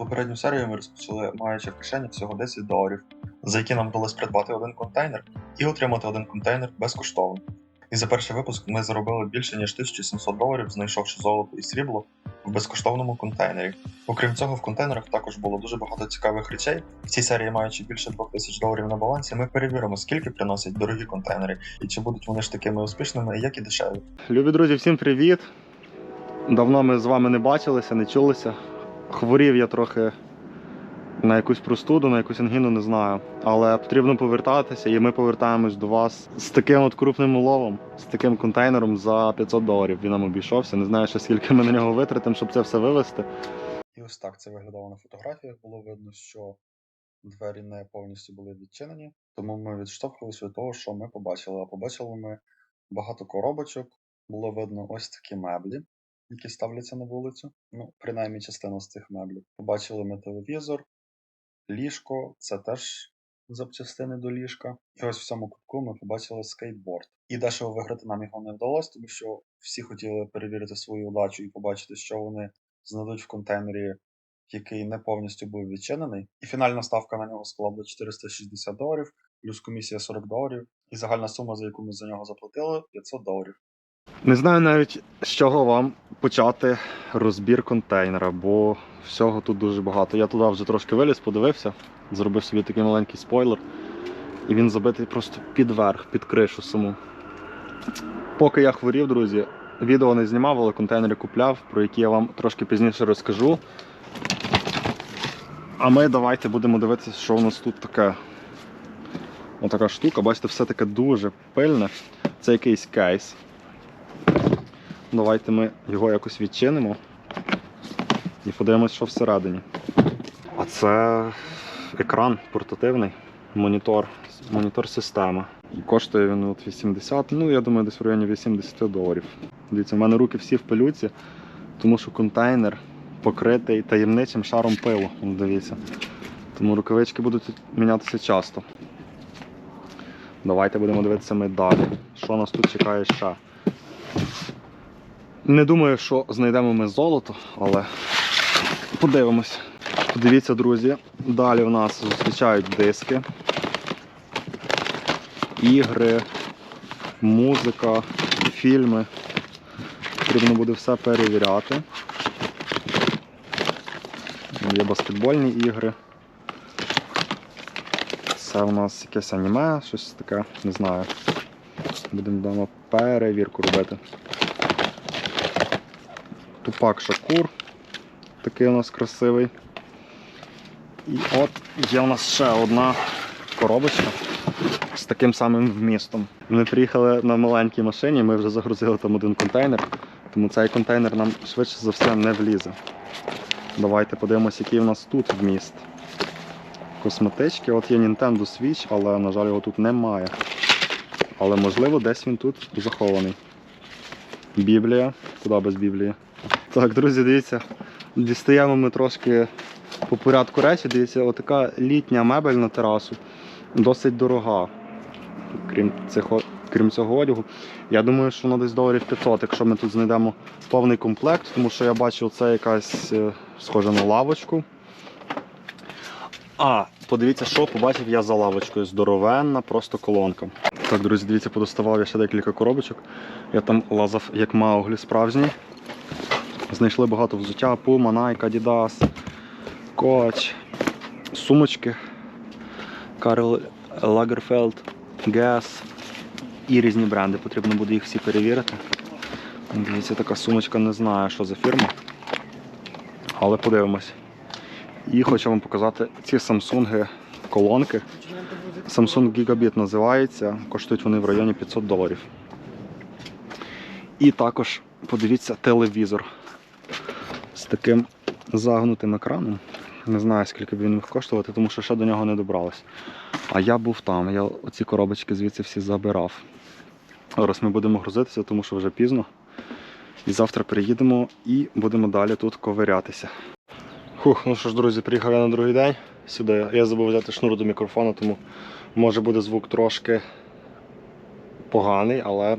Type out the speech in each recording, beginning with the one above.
Попередню серію ми розпочали, маючи в кишені всього 10 доларів, за які нам вдалося придбати один контейнер і отримати один контейнер безкоштовно. І за перший випуск ми заробили більше ніж 1700 доларів, знайшовши золото і срібло в безкоштовному контейнері. Окрім цього, в контейнерах також було дуже багато цікавих речей. В цій серії, маючи більше 2000 доларів на балансі, ми перевіримо, скільки приносять дорогі контейнери і чи будуть вони ж такими успішними, як і дешеві. Любі друзі, всім привіт! Давно ми з вами не бачилися, не чулися. Хворів я трохи на якусь простуду, на якусь ангіну, не знаю. Але потрібно повертатися, і ми повертаємось до вас з таким от крупним уловом, з таким контейнером за 500 доларів. Він нам обійшовся. Не знаю, ще скільки ми на нього витратимо, щоб це все вивезти. І ось так це виглядало на фотографіях. Було видно, що двері не повністю були відчинені, тому ми відштовхувалися від того, що ми побачили. А побачили ми багато коробочок, було видно ось такі меблі, які ставляться на вулицю. Ну, принаймні частина з цих меблів. Побачили ми телевізор, ліжко, це теж запчастини до ліжка. І ось в цьому кутку ми побачили скейтборд. І дешево виграти нам його не вдалося, тому що всі хотіли перевірити свою удачу і побачити, що вони знайдуть в контейнері, який не повністю був відчинений. І фінальна ставка на нього склала 460 доларів, плюс комісія 40 доларів. І загальна сума, за яку ми за нього заплатили, 500 доларів. Не знаю навіть з чого вам почати розбір контейнера, бо всього тут дуже багато. Я туди вже трошки виліз, подивився, зробив собі такий маленький спойлер. І він забитий просто під верх, під кришу саму. Поки я хворів, друзі, відео не знімав, але контейнери купляв, про які я вам трошки пізніше розкажу. А ми давайте будемо дивитися, що у нас тут таке. Отака штука, бачите, все таке дуже пильне. Це якийсь кейс. Давайте ми його якось відчинимо і подивимось, що всередині. А це екран портативний, монітор, монітор система. І коштує він от 80, ну я думаю, десь в районі 80 доларів. Дивіться, в мене руки всі в пилюці, тому що контейнер покритий таємничим шаром пилу. Дивіться. Тому рукавички будуть мінятися часто. Давайте будемо дивитися ми далі. Що нас тут чекає ще? Не думаю, що знайдемо ми золото, але подивимось. Подивіться, друзі, далі в нас зустрічають диски, ігри, музика, фільми. Потрібно буде все перевіряти. Є баскетбольні ігри. Це у нас якесь аніме, щось таке, не знаю. Будемо перевірку робити. Тупак Шакур. Такий у нас красивий. І от є у нас ще одна коробочка з таким самим вмістом. Ми приїхали на маленькій машині, ми вже загрузили там один контейнер, тому цей контейнер нам швидше за все не влізе. Давайте подивимося, який у нас тут вміст. Косметички, от є Nintendo Switch, але, на жаль, його тут немає. Але можливо десь він тут захований. Біблія. Куди без Біблії? Так, друзі, дивіться, дістаємо ми трошки по порядку речі. Дивіться, отака літня мебель на терасу. Досить дорога. Крім цього, крім цього одягу. Я думаю, що вона десь доларів 500, якщо ми тут знайдемо повний комплект, тому що я бачу, це якась е, схожа на лавочку. А, подивіться, що побачив я за лавочкою. Здоровенна, просто колонка. Так, друзі, дивіться, подоставав я ще декілька коробочок. Я там лазав як Мауглі справжній. Знайшли багато взуття, Puma, Nike, Adidas, Coach, сумочки, Карл Лагерфелд, Guess і різні бренди. Потрібно буде їх всі перевірити. Дивіться, така сумочка, не знаю, що за фірма. Але подивимось. І хочу вам показати ці Samsung колонки. Samsung Gigabit називається, коштують вони в районі 500 доларів. І також подивіться телевізор з таким загнутим екраном. Не знаю, скільки б він міг коштувати, тому що ще до нього не добрались. А я був там, я оці коробочки звідси всі забирав. Зараз ми будемо грузитися, тому що вже пізно. І завтра приїдемо і будемо далі тут ковирятися. Хух, ну що ж, друзі, приїхав я на другий день сюди. Я забув взяти шнур до мікрофону, тому може буде звук трошки поганий, але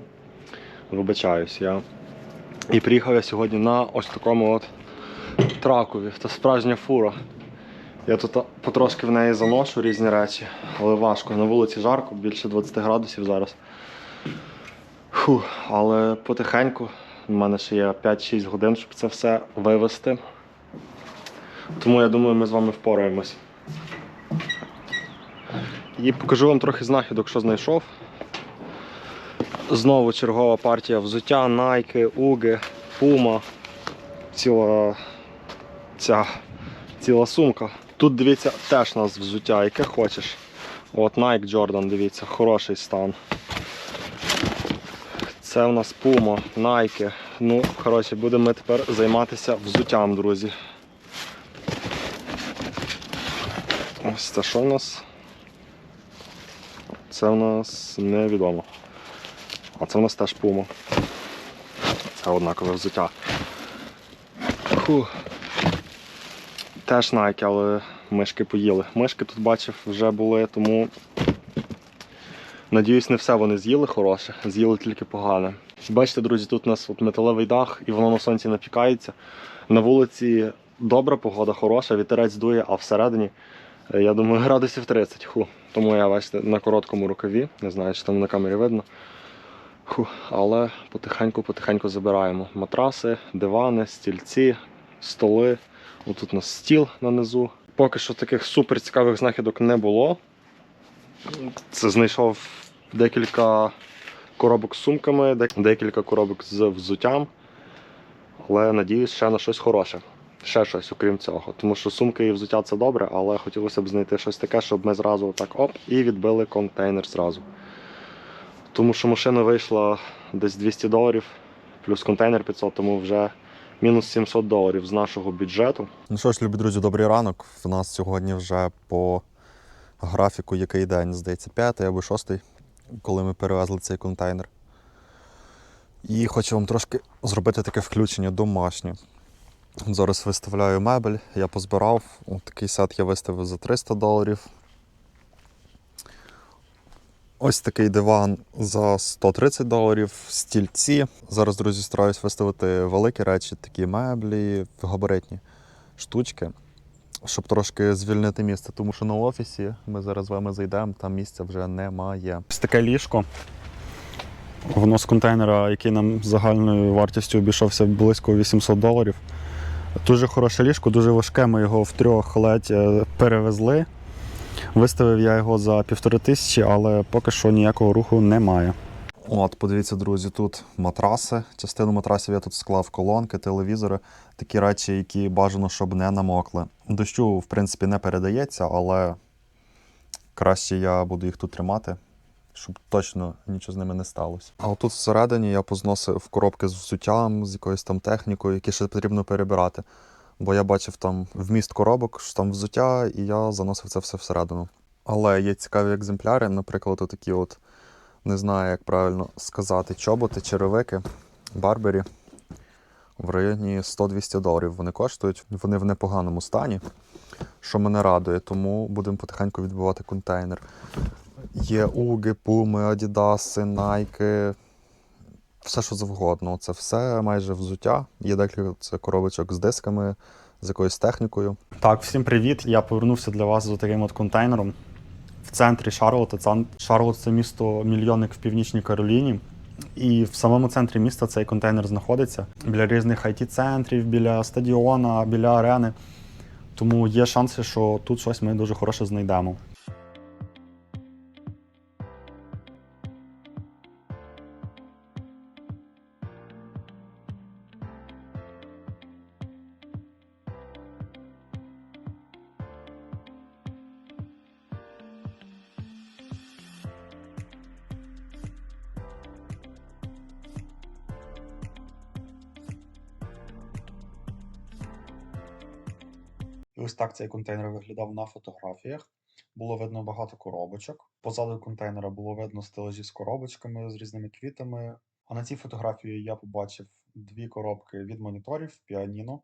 вибачаюсь. Я... І приїхав я сьогодні на ось такому от тракові. Це справжня фура. Я тут потрошки в неї заношу різні речі, але важко. На вулиці жарко, більше 20 градусів зараз. Фу, але потихеньку. У мене ще є 5-6 годин, щоб це все вивезти. Тому я думаю, ми з вами впораємось. І покажу вам трохи знахідок, що знайшов. Знову чергова партія взуття, Nike, Уги, Puma. Ціла ця ціла сумка. Тут дивіться теж нас взуття, яке хочеш. От Nike Jordan, дивіться, хороший стан. Це у нас Puma, Nike. Ну, коротше, будемо ми тепер займатися взуттям, друзі. Ось це що у нас? Це у нас невідомо. А це у нас теж Puma. Це однакове взуття. Фу. Теж Nike, але мишки поїли. Мишки тут бачив вже були, тому надіюсь, не все вони з'їли хороше, з'їли тільки погане. Бачите, друзі, тут у нас от металевий дах і воно на сонці напікається. На вулиці добра погода, хороша, вітерець дує, а всередині, я думаю, градусів 30. Ху. Тому я бачите на короткому рукаві, не знаю, чи там на камері видно. Фу, але потихеньку-потихеньку забираємо матраси, дивани, стільці, столи. Отут у нас стіл на низу. Поки що таких супер цікавих знахідок не було. Це знайшов декілька коробок з сумками, декілька коробок з взуттям. Але надіюсь ще на щось хороше. Ще щось, окрім цього. Тому що сумки і взуття це добре, але хотілося б знайти щось таке, щоб ми зразу так оп і відбили контейнер зразу. Тому що машина вийшла десь 200 доларів, плюс контейнер 500, тому вже мінус 700 доларів з нашого бюджету. Ну що ж, любі друзі, добрий ранок. В нас сьогодні вже по графіку який день, здається, п'ятий або шостий, коли ми перевезли цей контейнер. І хочу вам трошки зробити таке включення домашнє. Зараз виставляю мебель, я позбирав. От такий сет я виставив за 300 доларів. Ось такий диван за 130 доларів, стільці. Зараз, друзі, стараюсь виставити великі речі, такі меблі, габаритні штучки, щоб трошки звільнити місце, тому що на офісі ми зараз з вами зайдемо, там місця вже немає. Ось таке ліжко. Воно з контейнера, який нам загальною вартістю обійшовся близько 800 доларів. Дуже хороше ліжко, дуже важке. Ми його втрьох ледь е, перевезли. Виставив я його за півтори тисячі, але поки що ніякого руху немає. От, подивіться, друзі, тут матраси. Частину матрасів я тут склав колонки, телевізори, такі речі, які бажано, щоб не намокли. Дощу, в принципі, не передається, але краще я буду їх тут тримати, щоб точно нічого з ними не сталося. А отут всередині я позносив коробки з взуттям, з якоюсь там технікою, які ще потрібно перебирати. Бо я бачив там вміст коробок, що там взуття, і я заносив це все всередину. Але є цікаві екземпляри, наприклад, такі от не знаю, як правильно сказати, чоботи, черевики, барбері в районі 100-200 доларів вони коштують. Вони в непоганому стані, що мене радує, тому будемо потихеньку відбивати контейнер. Є уги, пуми, адідаси, найки, все що завгодно. Це все майже взуття. Є декілька це коробочок з дисками, з якоюсь технікою. Так, всім привіт. Я повернувся для вас з таким от контейнером в центрі Шарлота. Шарлот це місто мільйонник в північній Кароліні. І в самому центрі міста цей контейнер знаходиться біля різних IT-центрів, біля стадіона, біля арени. Тому є шанси, що тут щось ми дуже хороше знайдемо. Ось так цей контейнер виглядав на фотографіях. Було видно багато коробочок. Позаду контейнера було видно стелажі з коробочками з різними квітами. А на цій фотографії я побачив дві коробки від моніторів, піаніно,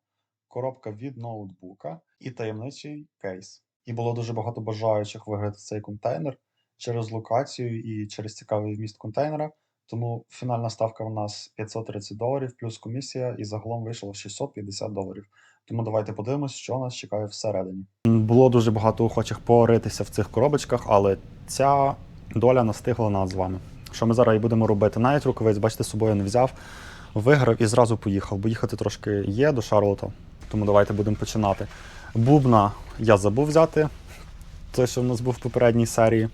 коробка від ноутбука і таємничий кейс. І було дуже багато бажаючих виграти цей контейнер через локацію і через цікавий вміст контейнера. Тому фінальна ставка у нас 530 доларів плюс комісія, і загалом вийшло 650 доларів. Тому давайте подивимось, що нас чекає всередині. Було дуже багато охочих поритися в цих коробочках, але ця доля настигла нас з вами. Що ми зараз і будемо робити? Навіть рукавиць, бачите, з собою не взяв, виграв і зразу поїхав, бо їхати трошки є до Шарлота. Тому давайте будемо починати. Бубна я забув взяти, той, що в нас був в попередній серії.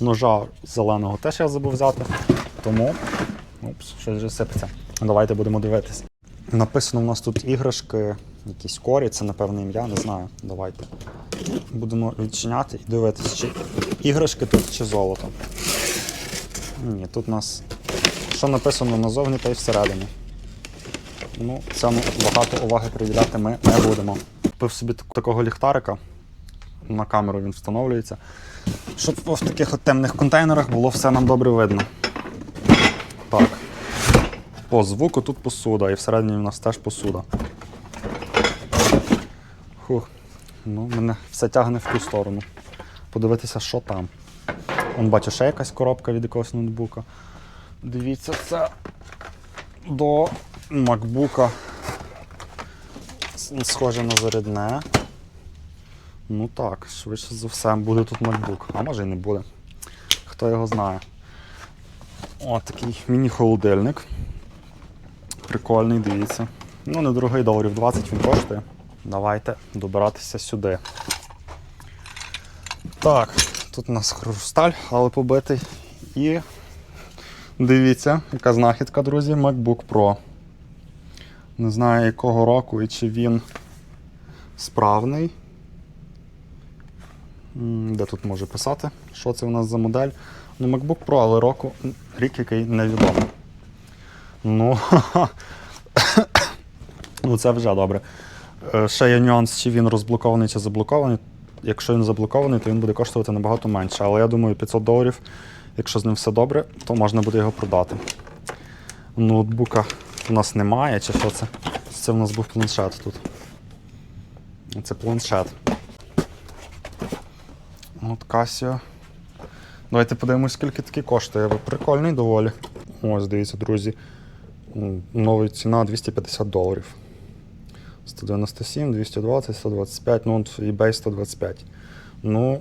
Ножа зеленого теж я забув взяти. Тому Упс, щось вже сипеться. Давайте будемо дивитися. Написано у нас тут іграшки, якісь корі, це напевне ім'я, не знаю. Давайте. Будемо відчиняти і дивитися, чи іграшки тут чи золото. Ні, тут у нас що написано назовні та й всередині. Ну, цьому багато уваги приділяти ми не будемо. Купив собі такого ліхтарика. На камеру він встановлюється. Щоб в таких от темних контейнерах було все нам добре видно. Так. По звуку тут посуда, і всередині в нас теж посуда. Хух. Ну, мене все тягне в ту сторону. Подивитися, що там. Он бачу, ще якась коробка від якогось ноутбука. Дивіться, це до макбука. Схоже на зарядне. Ну так, швидше за все буде тут MacBook. А може і не буде. Хто його знає. О, такий міні-холодильник. Прикольний, дивіться. Ну, недорогий доларів 20 він коштує. Давайте добиратися сюди. Так, тут у нас хрусталь, але побитий. І дивіться, яка знахідка, друзі, MacBook Pro. Не знаю якого року і чи він справний. Де тут може писати, що це у нас за модель? Ну, MacBook Pro, але року рік який невідомий. Ну, ну це вже добре. Е, Ще є нюанс, чи він розблокований чи заблокований. Якщо він заблокований, то він буде коштувати набагато менше. Але я думаю, 500 доларів, якщо з ним все добре, то можна буде його продати. Ноутбука у нас немає, чи що це? Це в нас був планшет тут. Це планшет. От Casio. Давайте подивимось, скільки такий коштує. Прикольний доволі. Ось, дивіться, друзі. Нова ціна 250 доларів. 197, 220, 125, ну от eBay 125. Ну,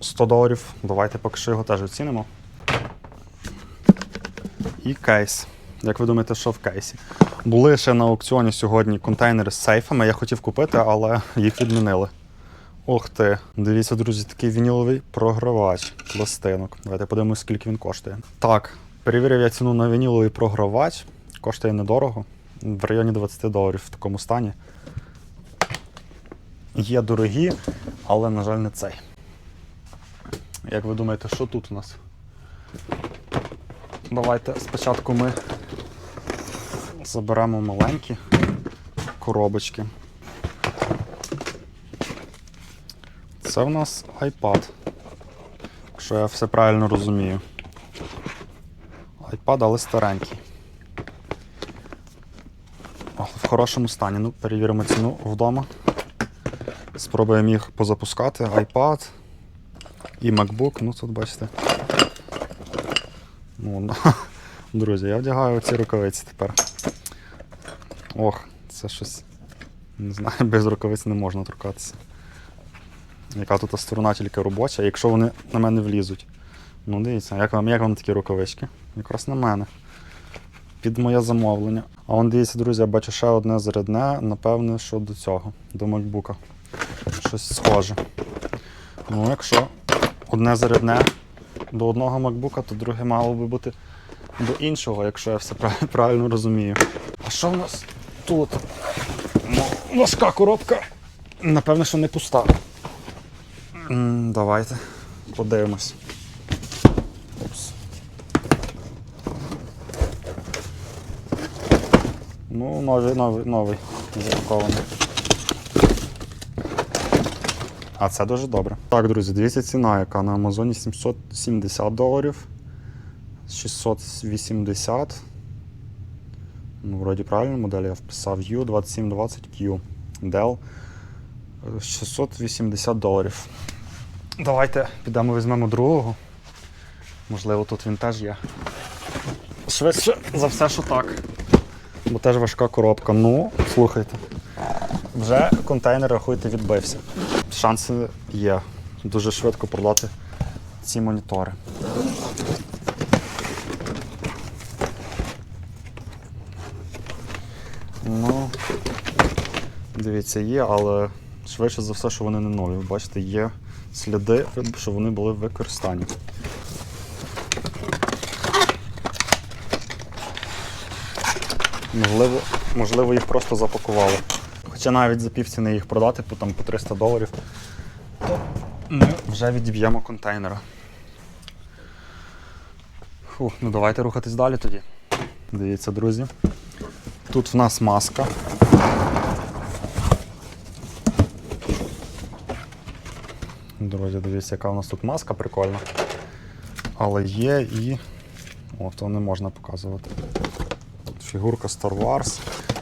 100 доларів. Давайте поки що його теж оцінимо. І кейс. Як ви думаєте, що в кейсі? Були ще на аукціоні сьогодні контейнери з сейфами. Я хотів купити, але їх відмінили. Ох ти. Дивіться, друзі, такий вініловий програвач пластинок. Давайте подивимось, скільки він коштує. Так, перевірив я ціну на вініловий програвач. Коштує недорого. В районі 20 доларів в такому стані. Є дорогі, але, на жаль, не цей. Як ви думаєте, що тут у нас? Давайте спочатку ми заберемо маленькі коробочки. Це в нас iPad. Якщо я все правильно розумію. iPad, але старенький. В хорошому стані. Ну, перевіримо ціну вдома. Спробуємо їх позапускати. iPad і MacBook. Ну тут бачите. Ну, ну, друзі, я вдягаю ці рукавиці тепер. Ох, це щось. Не знаю, без рукавиць не можна торкатися. Яка тут сторона тільки робоча, якщо вони на мене влізуть. Ну, дивіться, як вам, як вам такі рукавички? Якраз на мене. Під моє замовлення. А вон дивіться, друзі, я бачу ще одне зарядне, напевне, що до цього, до макбука. Щось схоже. Ну, якщо одне зарядне до одного макбука, то друге мало би бути до іншого, якщо я все правильно розумію. А що в нас тут? Важка коробка. Напевне, що не пуста. Давайте подивимось. Упс. Ну, новий, новий, новий запакований. А це дуже добре. Так, друзі, дивіться ціна, яка на Амазоні 770 доларів. 680. Ну, вроді правильно модель я вписав U2720Q. Dell. Е, 680 доларів. Давайте підемо візьмемо другого. Можливо, тут він теж є. Швидше за все, що так. Бо теж важка коробка. Ну, слухайте. вже контейнер, рахуйте, відбився. Шанси є дуже швидко продати ці монітори. Ну, дивіться, є, але швидше за все, що вони не нові. Ви Бачите, є сліди, що вони були в використанні. Можливо, можливо, їх просто запакували. Хоча навіть за півціни їх продати по, там, по 300 доларів, то ми вже відіб'ємо контейнера. Фух, ну давайте рухатись далі тоді. Дивіться, друзі. Тут в нас маска. Друзі, дивіться, яка у нас тут маска прикольна. Але є і. О, то не можна показувати. Тут фігурка Star Wars.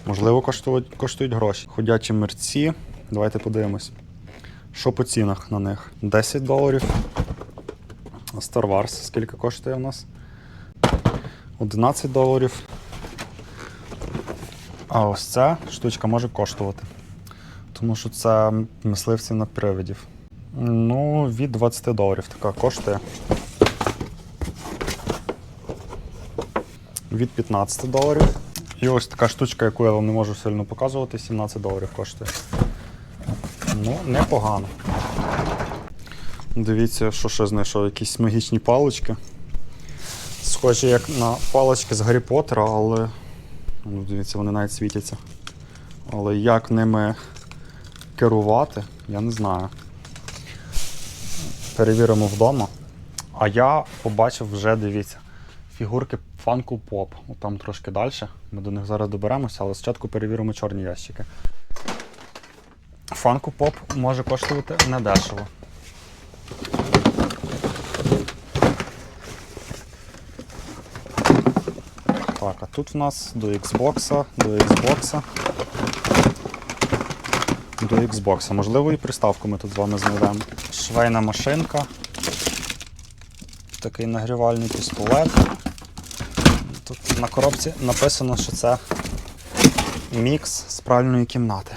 Можливо, коштують, коштують гроші. Ходячі мерці. Давайте подивимось. Що по цінах на них? 10 доларів. Star Wars скільки коштує у нас? 11 доларів. А ось ця штучка може коштувати. Тому що це мисливці на привидів. Ну, від 20 доларів така коштує. Від 15 доларів. І ось така штучка, яку я вам не можу сильно показувати, 17 доларів коштує. Ну, непогано. Дивіться, що ще знайшов, якісь магічні палички. Схожі як на палички з Гаррі Поттера, але. Ну, дивіться, вони навіть світяться. Але як ними керувати, я не знаю. Перевіримо вдома. А я побачив вже, дивіться, фігурки Funko Pop. Там трошки далі. Ми до них зараз доберемося, але спочатку перевіримо чорні ящики. Funko Pop може коштувати недешево. Так, а тут в нас до Xbox, до Xbox. До Xbox. Можливо, і приставку ми тут з вами знайдемо. Швейна машинка. Такий нагрівальний пістолет. Тут на коробці написано, що це мікс з пральної кімнати.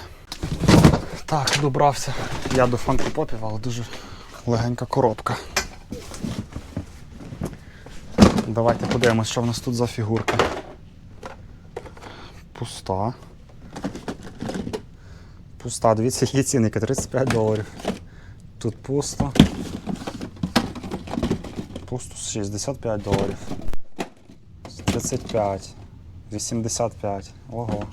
Так, добрався. Я до фанкопопів, але дуже легенька коробка. Давайте подивимось, що в нас тут за фігурка. Пуста. Пуста. Дивіться, є цінники 35 доларів. Тут пусто. Пусто 65 доларів. 35. 85. Ого.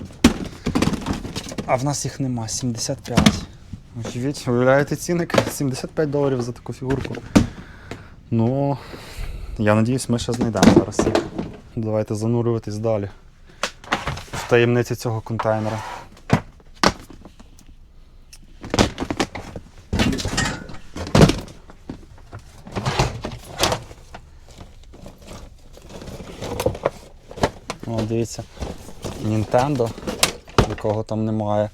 А в нас їх нема. 75. Очевидь, уявляєте цінник? 75 доларів за таку фігурку. Ну, я надіюсь, ми ще знайдемо зараз їх. Давайте занурюватись далі. В таємниці цього контейнера. О, дивіться. Nintendo, якого там немає.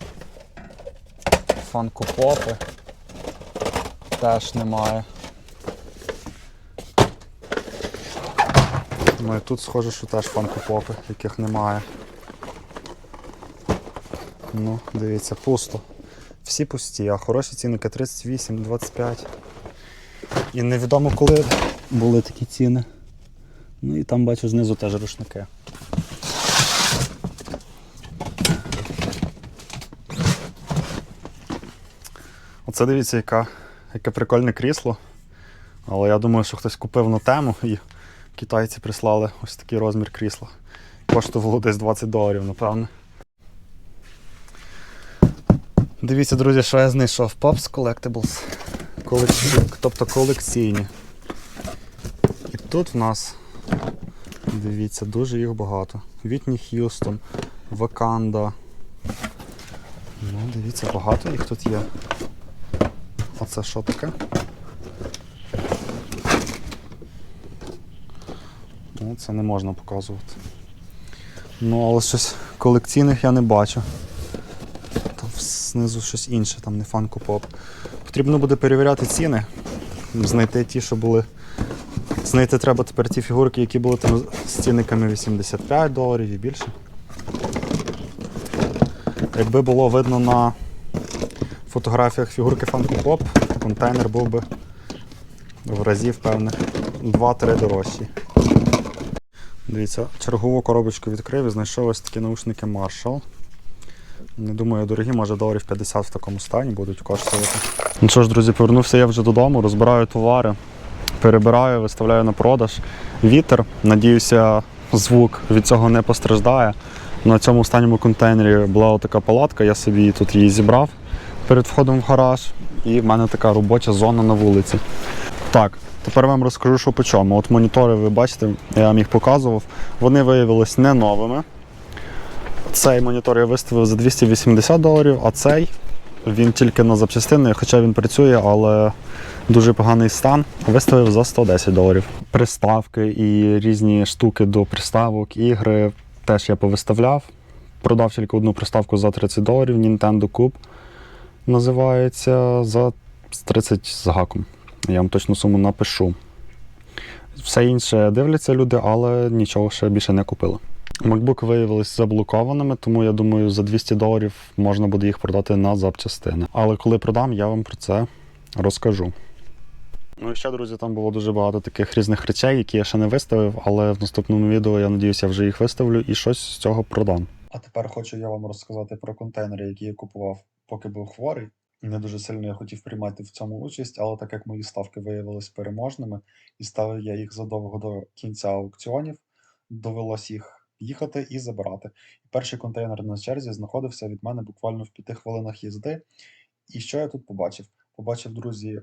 Funko Попи теж немає. Ну і тут схоже, що теж Funko Попи, яких немає. Ну, дивіться, пусто. Всі пусті, а хороші цінники 38, 25. І невідомо коли були такі ціни. Ну і там бачу знизу теж рушники. Оце дивіться, яка, яке прикольне крісло. Але я думаю, що хтось купив на тему і китайці прислали ось такий розмір крісла. Коштувало десь 20 доларів, напевне. Дивіться, друзі, що я знайшов. Pops Collectibles. Колекці... Тобто колекційні. І тут в нас, дивіться, дуже їх багато. Вітні Х'юстон, Ваканда. Ну, дивіться, багато їх тут є. А це що таке? Ну, це не можна показувати. Ну, але щось колекційних я не бачу. Там знизу щось інше, там не фанко поп. Потрібно буде перевіряти ціни, знайти ті, що були. Знайти треба тепер ті фігурки, які були там з цінниками 85 доларів і більше. Якби було видно на фотографіях фігурки Funko Pop контейнер був би в разів певних 2-3 дорожчий. Дивіться, чергову коробочку відкрив і знайшов ось такі наушники Marshall. Не думаю, дорогі, може доларів 50 в такому стані будуть коштувати. Ну що ж, друзі, повернувся я вже додому, розбираю товари, перебираю, виставляю на продаж. Вітер. Надіюся, звук від цього не постраждає. На цьому останньому контейнері була така палатка, я собі тут її зібрав перед входом в гараж, і в мене така робоча зона на вулиці. Так, тепер вам розкажу, що по чому. От монітори, ви бачите, я вам їх показував. Вони виявились не новими. Цей монітор я виставив за 280 доларів, а цей він тільки на запчастини, хоча він працює, але дуже поганий стан. Виставив за 110 доларів. Приставки і різні штуки до приставок, ігри теж я повиставляв. Продав тільки одну приставку за 30 доларів, Nintendo Cube називається за 30 з гаком. Я вам точну суму напишу. Все інше дивляться люди, але нічого ще більше не купили. MacBook виявилися заблокованими, тому я думаю, за 200 доларів можна буде їх продати на запчастини. Але коли продам, я вам про це розкажу. Ну і ще, друзі, там було дуже багато таких різних речей, які я ще не виставив, але в наступному відео я надіюся, я вже їх виставлю і щось з цього продам. А тепер хочу я вам розказати про контейнери, які я купував, поки був хворий. Не дуже сильно я хотів приймати в цьому участь, але так як мої ставки виявились переможними, і ставив я їх задовго до кінця аукціонів, довелось їх їхати і забирати. І перший контейнер на черзі знаходився від мене буквально в п'яти хвилинах їзди. І що я тут побачив? Побачив, друзі,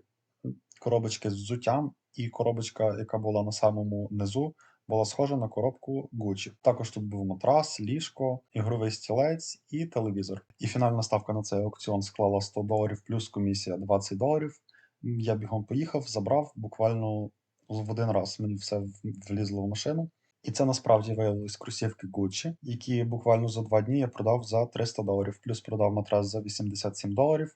коробочки з взуттям, і коробочка, яка була на самому низу, була схожа на коробку Gucci. Також тут був матрас, ліжко, ігровий стілець і телевізор. І фінальна ставка на цей аукціон склала 100 доларів плюс комісія 20 доларів. Я бігом поїхав, забрав буквально в один раз мені все влізло в машину. І це насправді виявились кросівки Gucci, які буквально за два дні я продав за 300 доларів, плюс продав матрас за 87 доларів.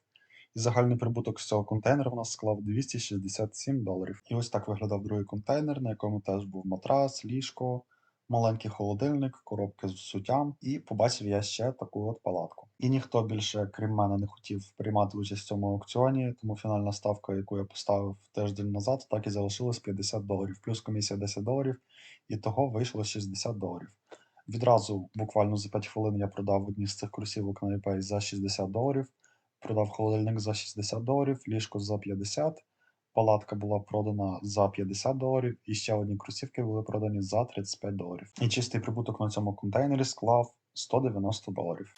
Загальний прибуток з цього контейнера в нас склав 267 доларів. І ось так виглядав другий контейнер, на якому теж був матрас, ліжко, маленький холодильник, коробки з взуттям. І побачив я ще таку от палатку. І ніхто більше, крім мене, не хотів приймати участь в цьому аукціоні, тому фінальна ставка, яку я поставив тиждень назад, так і залишилась 50 доларів, плюс комісія 10 доларів, і того вийшло 60 доларів. Відразу, буквально за 5 хвилин, я продав одні з цих кросівок на eBay за 60 доларів. Продав холодильник за 60 доларів, ліжко за 50, палатка була продана за 50 доларів, і ще одні кросівки були продані за 35 доларів. І чистий прибуток на цьому контейнері склав 190 доларів.